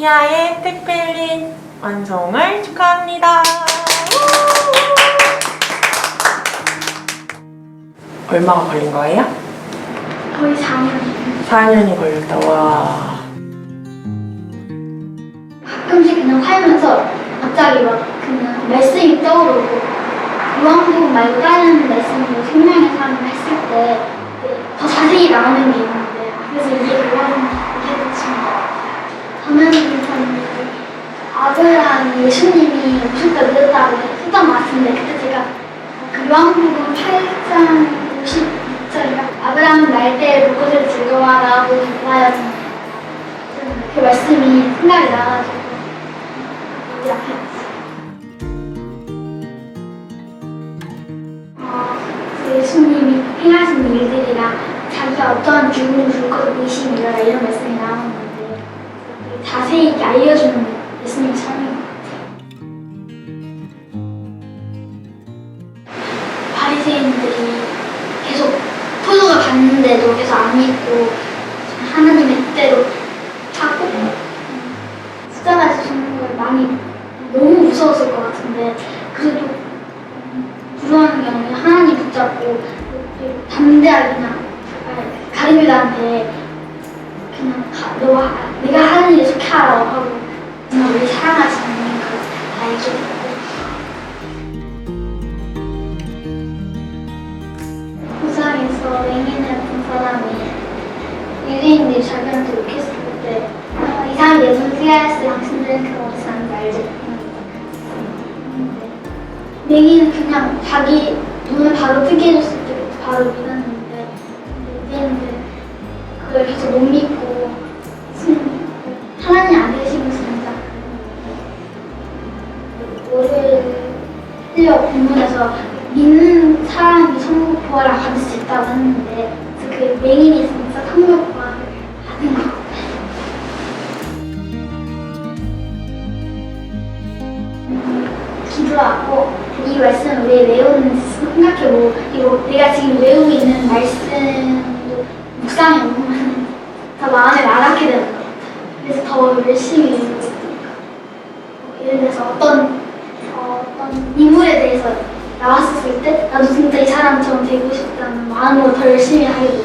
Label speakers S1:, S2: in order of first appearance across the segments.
S1: 히아의 택배린 완성을 축하합니다. 얼마가 걸린 거예요?
S2: 거의 4년.
S1: 4년이 걸렸다. 와.
S2: 가끔씩 그냥 살면서 갑자기 막 그냥 말씀이 떠오르고 요한복음 말고 다른 말씀으로 생명의 삶을 했을 때 더 자세히 나오는 게 있는데 그래 저는 아브라함 예수님이 오실 때 늦었다고 했던 것 같은데 그때 제가 그 요한복음 8장 52절인가 아브라함 날때 무엇을 즐거워하라고 나요 그 말씀이 생각이 나가지고 우리 앞에 어, 그 예수님이 행하신 일들이랑 자기가 어떠한 기운을 줄 것을 보이심이라 이런 알려주는 예수님의 삶인 것 같아요. 바리새인들이 계속 포도가 갔는데도 계속 안 믿고 하나님의 뜻대로 하고 숫자가지 주는 걸 많이 너무 무서웠을 것 같은데 그래도 불안한 게 아니라 하나님 붙잡고 담대하게 그냥 가리비들한테 그냥 가, 너가 내가 하는 일 속해 하라고 하고 정말 우리 사랑하시는 그 알겠고 부상에서 맹인을 본 사람이 유대인들이 자기한테 욕했을 때 어, 이내 손을 피하였을 당신들은 그 어디서 사는지 알지? 맹인은 그냥 자기 눈을 바로 뜨게 해줬을 때 바로 믿었는데 유대인들 그걸 계속 못 믿고 일요 본문에서 믿는 사람이 천국 부활을 받을 수 있다고 했는데 그 맹인이 진짜 천국 부활을 받은 것 같아요. 기도하고 이 말씀을 왜 외우는지 생각해보고 그리고 내가 지금 외우고 있는 말씀도 묵상해 보면 더 마음에 와닿게 되는 것 같아요. 그래서 더 열심히 외우고 있으니까 예를 들어서 어, 어떤 대해서 나왔을 때 나도 진짜 이 사람처럼 되고 싶다는 마음으로 더 열심히 하게 돼요.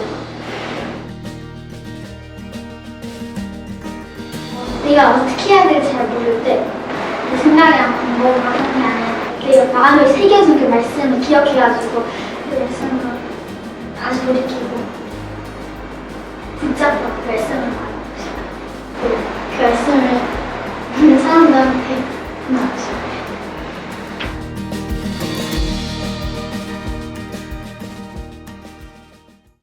S2: 어, 내가 어떻게 해야 될지 잘 모를 때 그 생각이랑 방법을 하는 게 아니라 내가 마음을 새겨준 그 말씀을 기억해가지고 그 말씀을 다시 돌이키고 붙잡고 그 말씀을 받고 싶어요. 그, 그 말씀을